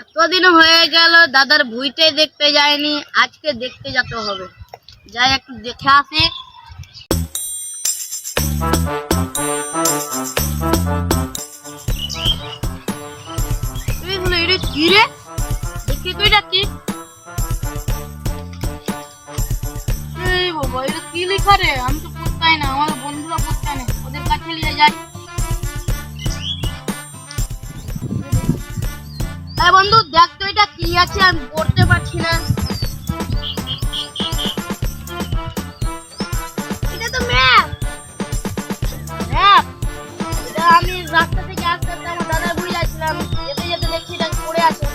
এতদিন হয়ে গেল, দাদার ভুইটাই দেখতে যায়নি, আজকে দেখতে যেতে হবে। যাই, একটু দেখে আসি। কি রে? দেখি তো এটা কি? লেখা আমি তো পড়তাই না, আমার বন্ধুরা পড়তাই না ওদের কাছে নিয়ে যাই। এই বন্ধু দেখ তো এটা কি আছে আমি পড়তে পারছি না। এটা তো ম্যাপ। ম্যাপ? এটা আমি রাস্তা থেকে আসতে আসতে আমার দাদার বুঝে যাচ্ছিলাম। যেতে যেতে দেখছি এটা পড়ে আছে।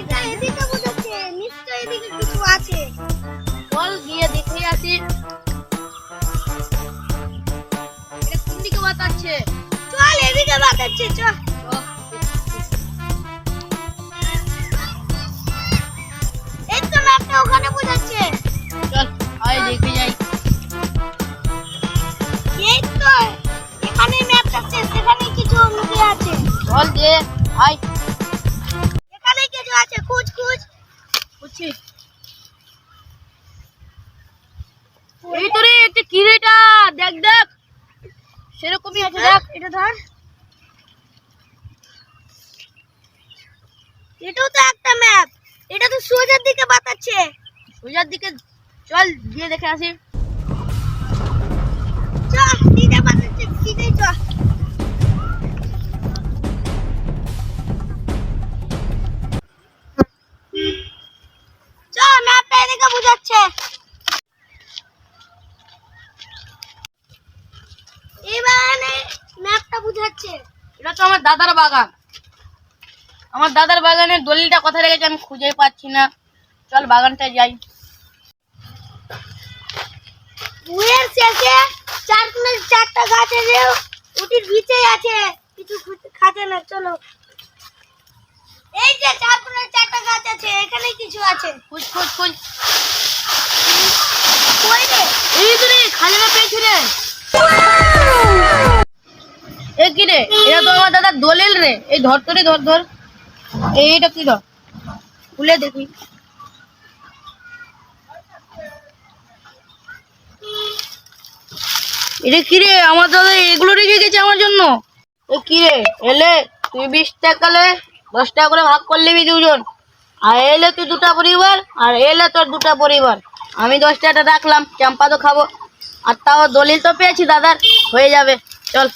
এটা এদিকে বোঝাচ্ছে নিশ্চয়ই এদিকে কিছু আছে। চল গিয়ে দেখে আসি। এটা কোন দিকে বাতাচ্ছে? চল এদিকে বাতাচ্ছে চল। ম্যাপটা ওখানে বোঝাচ্ছে। চল আয় দেখে যাই। এই তো এখানে ম্যাপটা আছে সেখানে কিছু লুকে আছে। চল যে আয় এখানে কিছু আছে খুঁজ খুঁজ। বুঝছি এই তো রে একটা দেখ দেখ। সেরকমই আছে দেখ। এটা ধর। এটাও তো সোজার দিকে বাতাচ্ছে। সোজার দিকে চল, গিয়ে দেখে আসি। চল, সিধে এবারে ম্যাপটা বোঝাচ্ছে। এটা তো আমার দাদার বাগান। আমার দাদার বাগানের দলিলটা কোথায় রেখেছে আমি খুঁজে পাচ্ছি না। চল বাগানটা যাই। বইয়ের শেষে চার চারটা গাছ আছে ওটির ভিতরেই আছে। কিছু খাতে না চলো। এই যে চার কোণে চারটা গাছ আছে এখানে কিছু আছে। খুঁজ খুঁজ খুঁজ। কই রে? এই তো রে খাজনা পেয়েছি রে। এ কি রে? এটা তো আমার দাদার দলিল রে। এই ধর তো রে ধর ধর। এইটা ধর? খুলে দেখি। এটা কি রে? আমার দাদা এগুলো রেখে গেছে আমার জন্য। এ কি রে? এলে তুই বিশ টাকা লে দশ টাকা করে ভাগ করে নিবি দুজন। আর এলে তুই দুটা পরিবার, আর এলে তোর দুটা পরিবার। আমি দশ টাকাটা রাখলাম, চাম্পা তো খাব। আর তাও দলিল তো পেয়েছি, দাদার। হয়ে যাবে। চল।